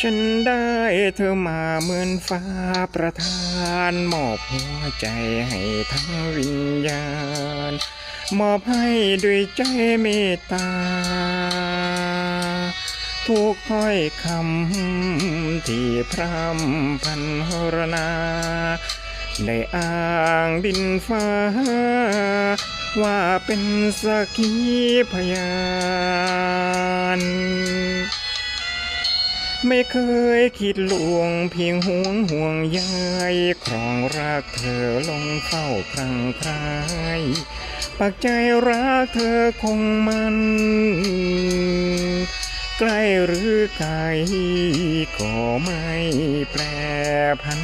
ฉันได้เธอมาเหมือนฟ้าประทานมอบหัวใจให้ทั้งวิญญาณ มอบให้ด้วยใจเมตตา ทุกถ้อยคำที่พร่ำพันรณาได้อ้างดินฟ้า ว่าเป็นสักขีพยาน ไม่เคยคิดลวงเพียงห่วงห่วงใยครองรักเธอลงเฝ้าครั้งครปักใจรักเธอคงมัน ใกล้หรือไกลก็ไม่แปรพัน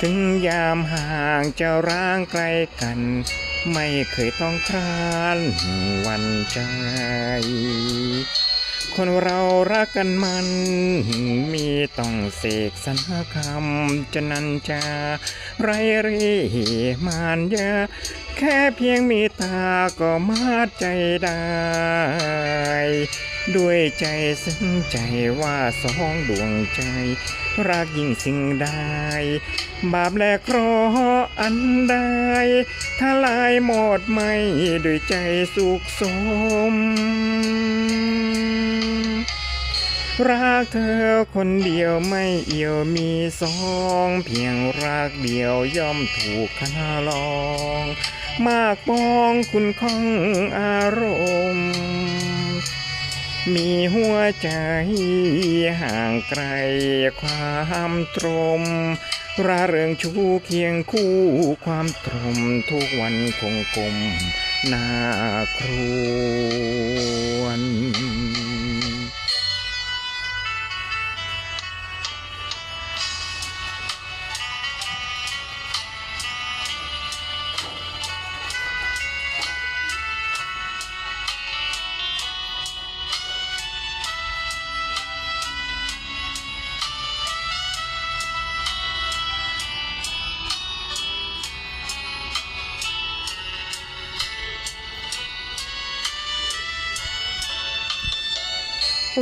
ถึงยามห่างจะร้างไกลกัน ไม่เคยต้องคร้านวันใจ คนเรารักกันมัน มีต้องเสกสรรคำจะนันจา ไรรีมานยาแค่เพียงมีตาก็มาดใจได้ ด้วยใจซึ้งใจว่าสองดวงใจ รักยิ่งสิ่งใดบาปและเคราะห์อันใดทลายหมดไม่ด้วยใจสุขสม รักเธอคนเดียวไม่เอี่ยวมีสองเพียงรักเดียวย่อมถูกคณาลอง มากปองคุณของอารมณ์ มีหัวใจห่างไกลความตรมระเริงชูเคียงคู่ความตรมทุกวันคงกลมหน้าครวน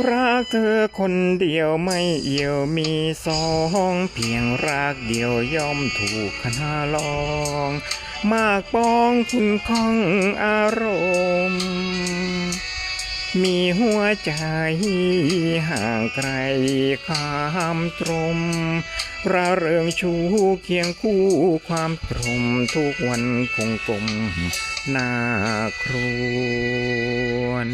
รักเธอคนเดียวไม่เอี่ยวมีสองเพียงรักเดียวย่อมถูกคณาลอง มากป้องคุณของอารมณ์ มีหัวใจห่างไกลความตรมระเริงชูเคียงคู่ความตรมทุกวันคงกลมหน้าครวน